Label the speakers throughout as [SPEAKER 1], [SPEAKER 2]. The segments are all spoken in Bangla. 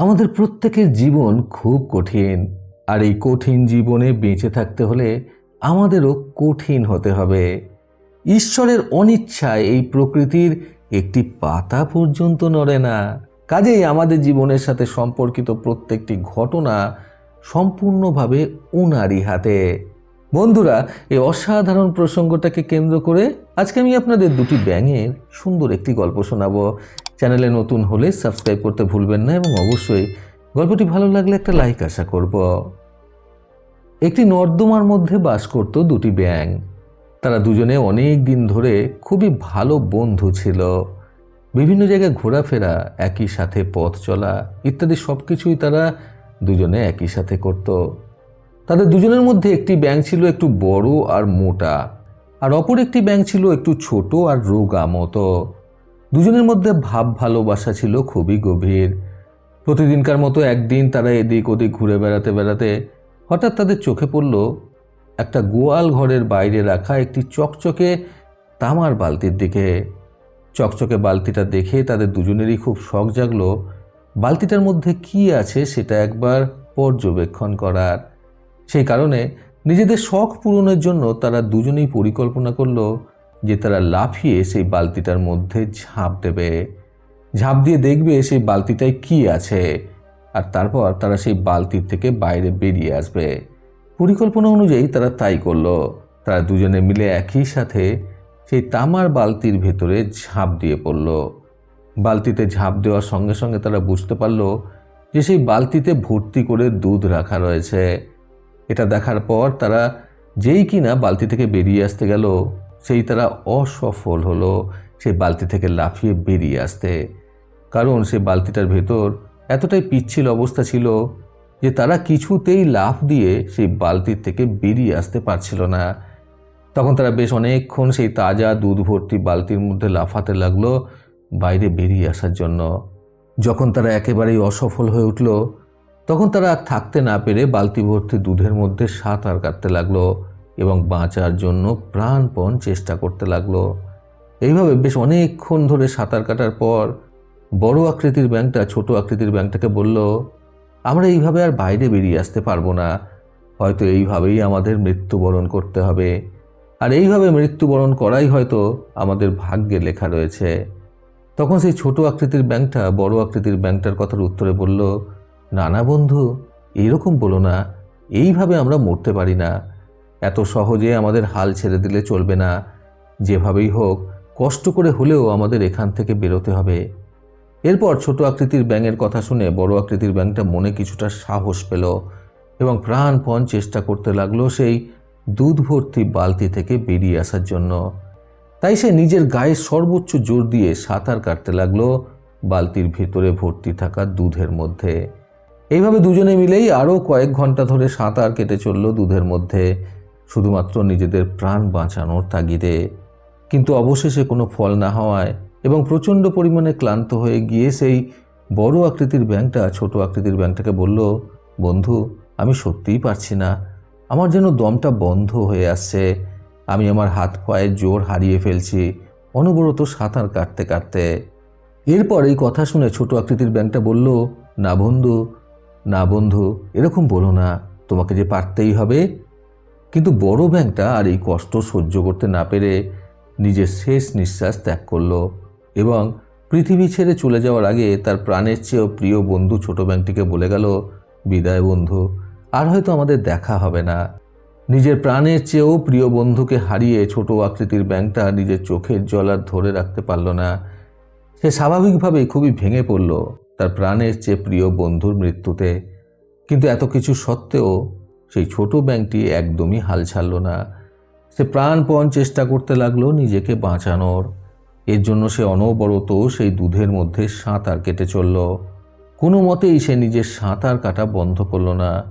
[SPEAKER 1] আমাদের প্রত্যেকের জীবন খুব কঠিন, আর এই কঠিন জীবনে বেঁচে থাকতে হলে আমাদেরও কঠিন হতে হবে। ঈশ্বরের অনিচ্ছায় এই প্রকৃতির একটি পাতা পর্যন্ত নড়ে না। কাজেই আমাদের জীবনের সাথে সম্পর্কিত প্রত্যেকটি ঘটনা সম্পূর্ণভাবে উনারই হাতে। বন্ধুরা, এই অসাধারণ প্রসঙ্গটাকে কেন্দ্র করে আজকে আমি আপনাদের দুটি ব্যাঙের সুন্দর একটি গল্প শোনাবো। চ্যানেলে নতুন হলে সাবস্ক্রাইব করতে ভুলবেন না এবং অবশ্যই গল্পটি ভালো লাগলে একটা লাইক আশা করব। একটি নর্দমার মধ্যে বাস করত দুটি ব্যাঙ। তারা দুজনে অনেক দিন ধরে খুবই ভালো বন্ধু ছিল। বিভিন্ন জায়গায় ঘোরাফেরা, একই সাথে পথ চলা ইত্যাদি সব কিছুই তারা দুজনে একই সাথে করত। তাদের দুজনের মধ্যে একটি ব্যাঙ ছিল একটু বড় আর মোটা, আর অপর একটি ব্যাঙ ছিল একটু ছোট আর রোগা মতো। দুজনের মধ্যে ভাব ভালোবাসা ছিল খুবই গভীর। প্রতিদিনকার মতো একদিন তারা এদিক ওদিক ঘুরে বেড়াতে বেড়াতে হঠাৎ তাদের চোখে পড়ল একটা গোয়াল ঘরের বাইরে রাখা একটি চকচকে তামার বালতির দিকে। চকচকে বালতিটা দেখে তাদের দুজনেরই খুব শখ জাগলো, বালতিটার মধ্যে কি আছে সেটা একবার পর্যবেক্ষণ করার। সেই কারণে নিজেদের শখ পূরণের জন্য তারা দুজনেই পরিকল্পনা করল যে তারা লাফিয়ে সেই বালতিটার মধ্যে ঝাঁপ দেবে। ঝাঁপ দিয়ে দেখবে সেই বালতিটায় কি আছে। আর তারপর তারা সেই বালতির থেকে বাইরে বেরিয়ে আসবে। পরিকল্পনা অনুযায়ী তারা তাই করল। তারা দুজনে মিলে একই সাথে সেই তামার বালতির ভেতরে ঝাঁপ দিয়ে পড়ল। বালতিতে ঝাঁপ দেওয়ার সঙ্গে সঙ্গে তারা বুঝতে পারল যে সেই বালতিতে ভর্তি করে দুধ রাখা রয়েছে। এটা দেখার পর তারা যেই কিনা বালতি থেকে বেরিয়ে আসতে গেল সেই তারা অসফল হলো। সেই বালতি থেকে লাফিয়ে বেরিয়ে আসতে। কারণ সেই বালতিটার ভেতর এতটাই পিচ্ছিল অবস্থা ছিল যে তারা কিছুতেই লাফ দিয়ে সেই বালতির থেকে বেরিয়ে আসতে পারছিল না। তখন তারা বেশ অনেকক্ষণ সেই তাজা দুধ ভর্তি বালতির মধ্যে লাফাতে লাগল বাইরে বেরিয়ে আসার জন্য। যখন তারা একেবারেই অসফল হয়ে উঠল, তখন তারা থাকতে না পেরে বালতি ভর্তি দুধের মধ্যে সাঁতার কাটতে লাগল। এবং বাঁচার জন্য প্রাণপণ চেষ্টা করতে লাগল। এইভাবে বেশ অনেকক্ষণ ধরে সাঁতার কাটার পর বড় আকৃতির ব্যাংকটা, ছোট আকৃতির ব্যাংকটাকে বলল, আমরা এইভাবে আর বাইরে বেরিয়ে আসতে পারব না। হয়তো এইভাবেই আমাদের মৃত্যুবরণ করতে হবে। আর এইভাবে মৃত্যুবরণ করাই হয়তো আমাদের ভাগ্যে লেখা রয়েছে। তখন সেই ছোট আকৃতির ব্যাংকটা, বড় আকৃতির ব্যাংকটার কথার উত্তরে বলল নানা বন্ধু এইরকম বলো না। এইভাবে আমরা মরতে পারি না। এত সহজে আমাদের হাল ছেড়ে দিলে চলবে না। যেভাবেই হোক, কষ্ট করে হলেও আমাদের এখান থেকে বেরোতে হবে। এরপর ছোট আকৃতির ব্যাঙের কথা শুনে বড় আকৃতির ব্যাঙটা মনে কিছুটা সাহস পেল এবং প্রাণপণ চেষ্টা করতে লাগল সেই দুধ ভর্তি বালতি থেকে বেরিয়ে আসার জন্য। তাই সে নিজের গায়ে সর্বোচ্চ জোর দিয়ে সাঁতার কাটতে লাগল বালতির ভিতরে ভর্তি থাকা দুধের মধ্যে। এইভাবে দুজনে মিলেই আরও কয়েক ঘণ্টা ধরে সাঁতার কেটে চলল দুধের মধ্যে। শুধুমাত্র নিজেদের প্রাণ বাঁচানোর তাগিদে। কিন্তু অবশেষে কোনো ফল না হওয়ায় এবং প্রচণ্ড পরিমাণে ক্লান্ত হয়ে গিয়ে সেই বড় আকৃতির ব্যাংকটা, ছোট আকৃতির ব্যাংকটাকে বলল, বন্ধু, আমি সত্যিই পারছি না। আমার যেন দমটা বন্ধ হয়ে আসছে। আমি আমার হাত পায়ের জোর হারিয়ে ফেলছি, অনবরত সাঁতার কাটতে কাটতে। এরপর এই কথা শুনে ছোট আকৃতির ব্যাংকটা বলল, না বন্ধু না বন্ধু, এরকম বলো না। তোমাকে যে পারতেই হবে কিন্তু বড় ব্যাংকটা আর এই কষ্ট সহ্য করতে না পেরে নিজের শেষ নিঃশ্বাস ত্যাগ করল এবং পৃথিবী ছেড়ে চলে যাওয়ার আগে তার প্রাণের চেয়েও প্রিয় বন্ধু ছোট ব্যাংকটিকে বলে গেল, বিদায় বন্ধু, আর হয়তো আমাদের দেখা হবে না। নিজের প্রাণের চেয়েও প্রিয় বন্ধুকে হারিয়ে ছোট আকৃতির ব্যাংকটা নিজের চোখের জল আর ধরে রাখতে পারল না। সে স্বাভাবিকভাবেই খুবই ভেঙে পড়ল তার প্রাণের চেয়ে প্রিয় বন্ধুর মৃত্যুতে। কিন্তু এত কিছু সত্ত্বেও সেই ছোট ব্যাংকটি একদমই হাল ছাড়ল না। সে প্রাণপণ চেষ্টা করতে লাগল নিজেকে বাঁচানোর। এর জন্য সে অনবরত সেই দুধের মধ্যে সাঁতার কেটে চলল। কোনো মতেই সে নিজের সাঁতার কাটা বন্ধ করল না।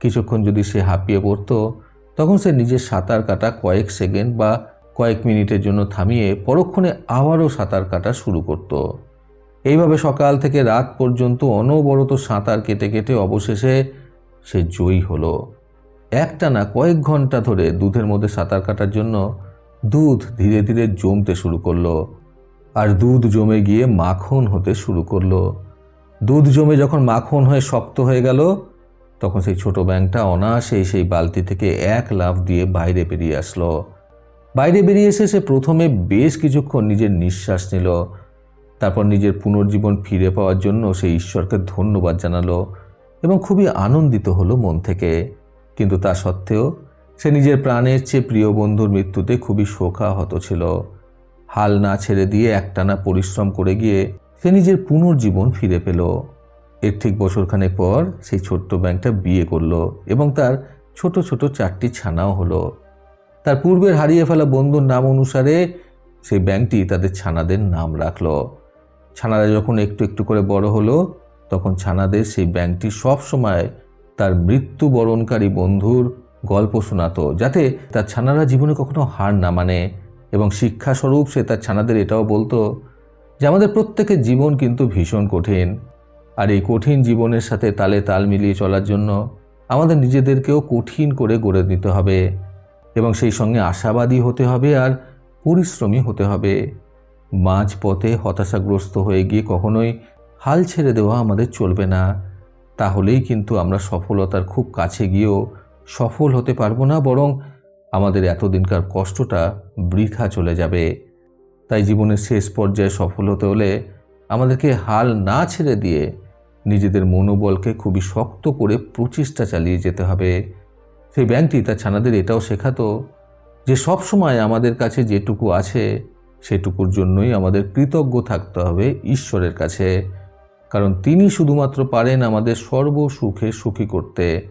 [SPEAKER 1] কিছুক্ষণ যদি সে হাঁপিয়ে পড়তো, তখন সে নিজের সাঁতার কাটা কয়েক সেকেন্ড বা কয়েক মিনিটের জন্য থামিয়ে পরক্ষণে আবারও সাঁতার কাটা শুরু করত। এইভাবে সকাল থেকে রাত পর্যন্ত অনবরত সাঁতার কেটে কেটে অবশেষে সে জয়ী হলো। একটানা কয়েক ঘণ্টা ধরে দুধের মধ্যে সাঁতার কাটার জন্য দুধ ধীরে ধীরে জমতে শুরু করল আর দুধ জমে গিয়ে মাখন হতে শুরু করল। দুধ জমে যখন মাখন হয়ে শক্ত হয়ে গেল, তখন সেই ছোট ব্যাংকটা অনায়াসেই সেই বালতি থেকে এক লাফ দিয়ে বাইরে বেরিয়ে আসলো। বাইরে বেরিয়ে এসে সে প্রথমে বেশ কিছুক্ষণ নিজের নিঃশ্বাস নিল, তারপর নিজের পুনর্জীবন ফিরে পাওয়ার জন্য সে ঈশ্বরকে ধন্যবাদ জানালো। এবং খুবই আনন্দিত হলো মন থেকে। কিন্তু তা সত্ত্বেও সে নিজের প্রাণের চেয়ে প্রিয় বন্ধুর মৃত্যুতে খুবই শোকাহত ছিল। হাল না ছেড়ে দিয়ে একটানা পরিশ্রম করে গিয়ে সে নিজের পুনর্জীবন ফিরে পেল। এর ঠিক বছরখানেক পর সেই ছোট্ট ব্যাংকটা বিয়ে করল এবং তার ছোট ছোট চারটি ছানাও হলো। তার পূর্বের হারিয়ে ফেলা বন্ধুর নাম অনুসারে সেই ব্যাংকটি তাদের ছানাদের নাম রাখল। ছানারা যখন একটু একটু করে বড় হলো তখন ছানাদের সেই ব্যাংকটি সবসময় তার মৃত্যুবরণকারী বন্ধুর গল্প শোনাতো, যাতে তার ছানারা জীবনে কখনো হার না মানে এবং শিক্ষাস্বরূপ সে তার ছানাদের এটাও বলতো যে আমাদের প্রত্যেকের জীবন কিন্তু ভীষণ কঠিন আর এই কঠিন জীবনের সাথে তালে তাল মিলিয়ে চলার জন্য আমাদের নিজেদেরকেও কঠিন করে গড়ে নিতে হবে এবং সেই সঙ্গে আশাবাদী হতে হবে আর পরিশ্রমী হতে হবে। মাঝ পথে হতাশাগ্রস্ত হয়ে গিয়ে কখনোই হাল ছেড়ে দেওয়া আমাদের চলবে না। তাহলেই কিন্তু আমরা সফলতার খুব কাছে গিয়েও সফল হতে পারব না, বরং আমাদের এতদিনকার কষ্টটা বৃথা চলে যাবে। তাই জীবনের শেষ পর্যায়ে সফল হতে হলে আমাদেরকে হাল না ছেড়ে দিয়ে নিজেদের মনোবলকে খুবই শক্ত করে প্রচেষ্টা চালিয়ে যেতে হবে। সেই ব্যাংকটি তার ছানাদের এটাও শেখাতো যে সব সময় আমাদের কাছে যেটুকু আছে, সেটুকুর জন্যই আমাদের কৃতজ্ঞ থাকতে হবে ঈশ্বরের কাছে। কারণ তিনি শুধুমাত্র পারেন আমাদের সর্ব সুখে সুখী করতে।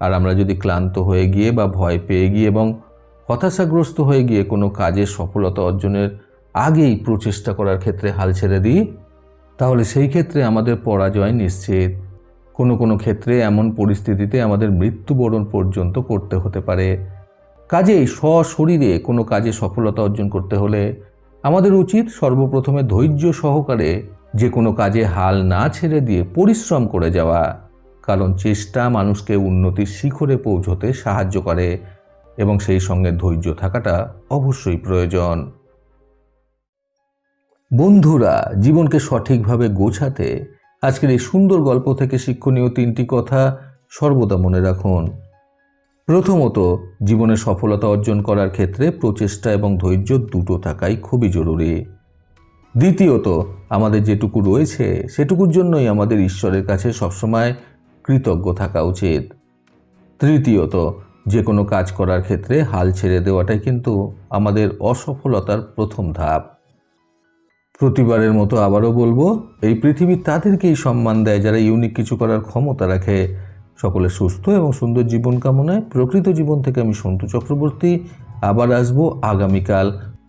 [SPEAKER 1] আর আমরা যদি ক্লান্ত হয়ে গিয়ে বা ভয় পেয়ে গিয়ে এবং হতাশাগ্রস্ত হয়ে গিয়ে কোনো কাজে সফলতা অর্জনের আগেই প্রচেষ্টা করার ক্ষেত্রে হাল ছেড়ে দিই, তাহলে সেই ক্ষেত্রে আমাদের পরাজয় নিশ্চিত। কোনো কোনো ক্ষেত্রে এমন পরিস্থিতিতে আমাদের মৃত্যুবরণ পর্যন্ত করতে হতে পারে। কাজেই সশরীরে কোনো কাজে সফলতা অর্জন করতে হলে আমাদের উচিত সর্বপ্রথমে ধৈর্য সহকারে যে কোনো কাজে হাল না ছেড়ে দিয়ে পরিশ্রম করে যাওয়া, কারণ চেষ্টা মানুষকে উন্নতির শিখরে পৌঁছতে সাহায্য করে এবং সেই সঙ্গে ধৈর্য থাকাটা অবশ্যই প্রয়োজন। বন্ধুরা, জীবনকে সঠিকভাবে গোছাতে আজকের এই সুন্দর গল্প থেকে শিক্ষণীয় তিনটি কথা সর্বদা মনে রাখুন। প্রথমত, জীবনে সফলতা অর্জন করার ক্ষেত্রে প্রচেষ্টা এবং ধৈর্য দুটো থাকাই খুবই জরুরি। দ্বিতীয়ত, আমাদের যেটুকু রয়েছে, সেটুকুর জন্যই আমাদের ঈশ্বরের কাছে সবসময় কৃতজ্ঞ থাকা উচিত। তৃতীয়ত যে কোনো কাজ করার ক্ষেত্রে হাল ছেড়ে দেওয়াটাই কিন্তু আমাদের অসফলতার প্রথম ধাপ। প্রতিবারের মতো আবারও বলব, এই পৃথিবী তাদেরকেই সম্মান দেয় যারা ইউনিক কিছু করার ক্ষমতা রাখে। সকলে সুস্থ এবং সুন্দর জীবন কামনায় প্রকৃত জীবন থেকে আমি সন্তু চক্রবর্তী। আবার আসব আগামীকাল